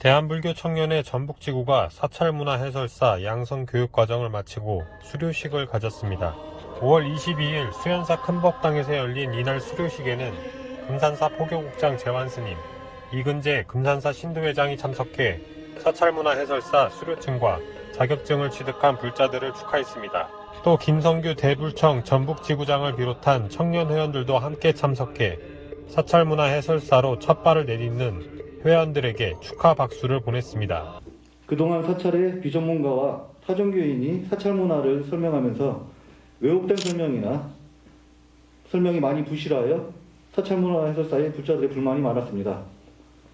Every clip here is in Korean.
대한불교 청년의 전북지구가 사찰문화 해설사 양성 교육과정을 마치고 수료식을 가졌습니다. 5월 22일 수연사 큰법당에서 열린 이날 수료식에는 금산사 포교국장 재환스님, 이근재 금산사 신도회장이 참석해 사찰문화 해설사 수료증과 자격증을 취득한 불자들을 축하했습니다. 또 김성규 대불청 전북지구장을 비롯한 청년 회원들도 함께 참석해 사찰문화 해설사로 첫 발을 내딛는 회원들에게 축하 박수를 보냈습니다. 그동안 사찰의 비전문가와 타종교인이 사찰 문화를 설명하면서 왜곡된 설명이나 설명이 많이 부실하여 사찰 문화 해설사의 불자들의 불만이 많았습니다.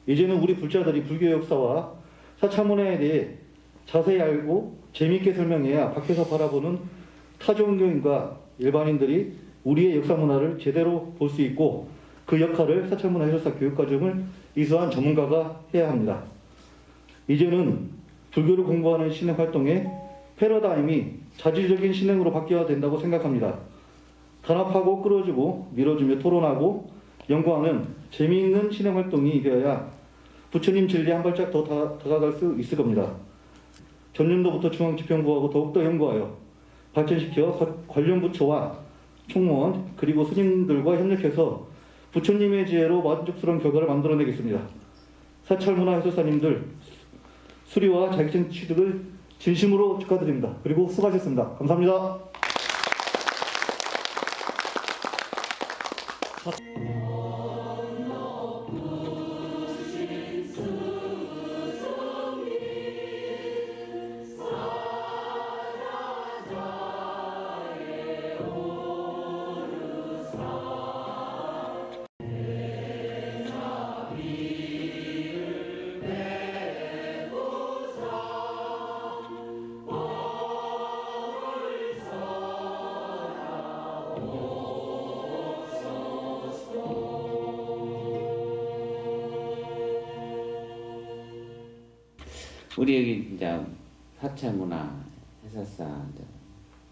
이제는 우리 불자들이 불교 역사와 사찰 문화에 대해 자세히 알고 재미있게 설명해야 밖에서 바라보는 타종교인과 일반인들이 우리의 역사 문화를 제대로 볼 수 있고 그 역할을 사찰 문화 해설사 교육 과정을 이수한 전문가가 해야 합니다. 이제는 불교를 공부하는 신행 활동의 패러다임이 자질적인 신행으로 바뀌어야 된다고 생각합니다. 단합하고 끌어주고 밀어주며 토론하고 연구하는 재미있는 신행 활동이 되어야 부처님 진리에 한 발짝 더 다, 다가갈 수 있을 겁니다. 전년도부터 중앙집행부하고 더욱더 연구하여 발전시켜 관- 관련 부처와 총무원 그리고 스님들과 협력해서 부처님의 지혜로 만족스러운 결과를 만들어내겠습니다. 사찰문화 해설사님들 수리와 자격증 취득을 진심으로 축하드립니다. 그리고 수고하셨습니다. 감사합니다. 우리 이제 사찰 문화 이제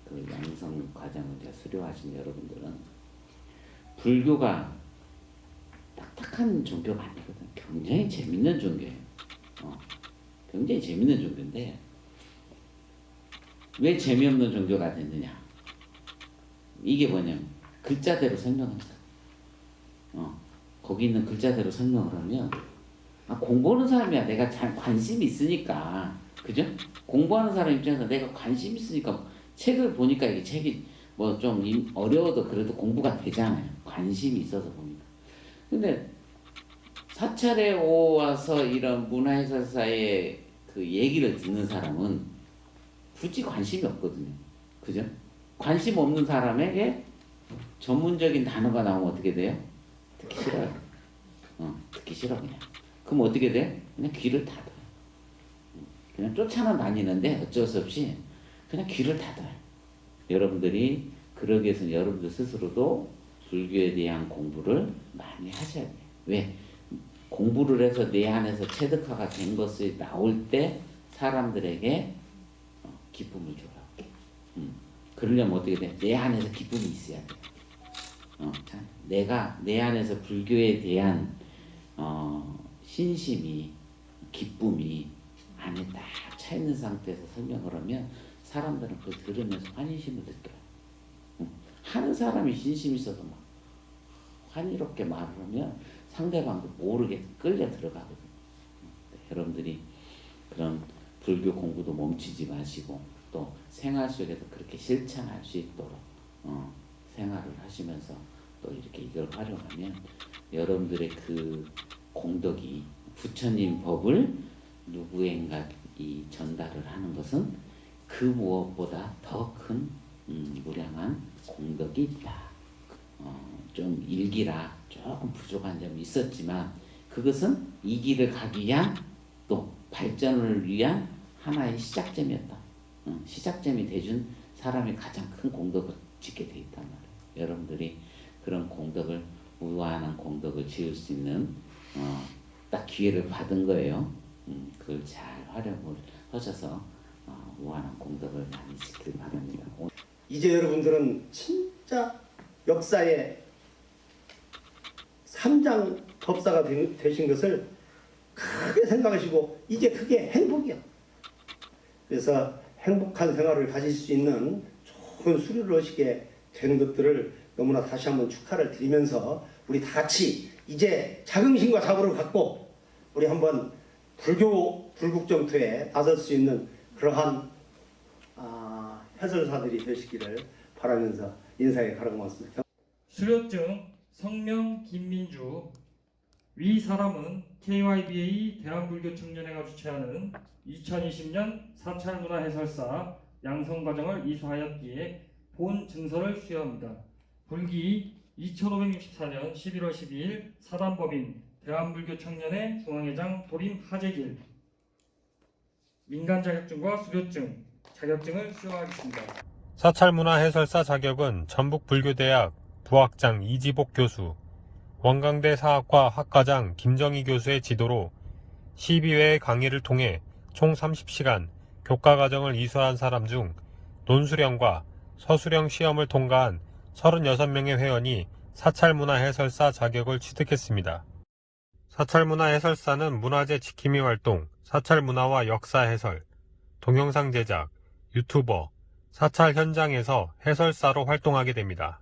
그 양성 과정을 이제 수료하신 여러분들은 불교가 딱딱한 종교가 아니거든. 굉장히 재밌는 종교예요. 어, 굉장히 재밌는 종교인데 왜 재미없는 종교가 됐느냐? 이게 뭐냐면 글자대로 설명한다. 어, 거기 있는 글자대로 설명을 하면 아, 공부하는 사람이야. 내가 잘 관심이 있으니까. 그죠? 공부하는 사람 입장에서 내가 관심 있으니까 책을 보니까 이게 책이 뭐 좀 어려워도 그래도 공부가 되잖아요. 관심이 있어서 보니까. 근데 사찰에 오와서 이런 문화해설사의 그 얘기를 듣는 사람은 굳이 관심이 없거든요. 그죠? 관심 없는 사람에게 전문적인 단어가 나오면 어떻게 돼요? 듣기 싫어요. 어, 듣기 싫어 그냥. 그럼 어떻게 돼? 그냥 귀를 닫아요. 그냥 쫓아만 다니는데 어쩔 수 없이 그냥 귀를 닫아요. 여러분들이 그러기 위해서는 여러분들 스스로도 불교에 대한 공부를 많이 하셔야 돼요. 왜? 공부를 해서 내 안에서 체득화가 된 것이 나올 때 사람들에게 어, 기쁨을 줘요. 음. 그러려면 어떻게 돼? 내 안에서 기쁨이 있어야 돼. 어, 자, 내가 내 안에서 불교에 대한 어, 신심이 기쁨이 안에 딱 차 있는 상태에서 설명을 하면 사람들은 그걸 들으면서 환희심을 느껴요. 응. 사람이 신심 있어도 막 환희롭게 말을 하면 상대방도 모르게 끌려 들어가거든요. 응. 여러분들이 그런 불교 공부도 멈추지 마시고 또 생활 속에서 그렇게 실천할 수 있도록 어, 생활을 하시면서 또 이렇게 이걸 활용하면 여러분들의 그 공덕이 부처님 법을 누구인가 이 전달을 하는 것은 그 무엇보다 더큰 음, 무량한 공덕이 있다. 어, 좀 일기라 조금 부족한 점이 있었지만 그것은 이 길을 가기 위한 또 발전을 위한 하나의 시작점이었다. 어, 시작점이 돼준 사람이 가장 큰 공덕을 짓게 돼 있단 말이에요. 여러분들이 그런 공덕을 무한한 공덕을 지을 수 있는 어, 딱 기회를 받은 거예요. 음, 그걸 잘 활용을 하셔서 어, 무한한 공덕을 많이 지키길 바랍니다. 이제 여러분들은 진짜 역사의 삼장 법사가 되- 되신 것을 크게 생각하시고 이게 그게 행복이야. 그래서 행복한 생활을 가질 수 있는 좋은 수료를 하시게 되는 것들을 너무나 다시 한번 축하를 드리면서 우리 다 같이 이제 자긍심과 자부를 갖고 우리 한번 불교 불국정토에 나설 수 있는 그러한 아, 해설사들이 되시기를 바라면서 인사에 가라고맙습니다. 수료증 성명 김민주 위 사람은 KYBA 대한불교 청년회가 주최하는 2020년 사찰 문화 해설사 양성 과정을 이수하였기에 본 증서를 수여합니다. 불기 2564년 11월 12일 사단법인 대한불교 청년회 중앙회장 도림 하재길 민간 자격증과 수료증 자격증을 수여하겠습니다. 사찰문화 해설사 자격은 전북 불교대학 부학장 이지복 교수, 원광대 사학과 학과장 김정희 교수의 지도로 12회의 강의를 통해 총 30시간 교과 과정을 이수한 사람 중 논수령과 서수령 시험을 통과한 36명의 회원이 사찰문화 해설사 자격을 취득했습니다. 사찰문화 해설사는 문화재 지킴이 활동, 사찰문화와 역사 해설, 동영상 제작, 유튜버, 사찰 현장에서 해설사로 활동하게 됩니다.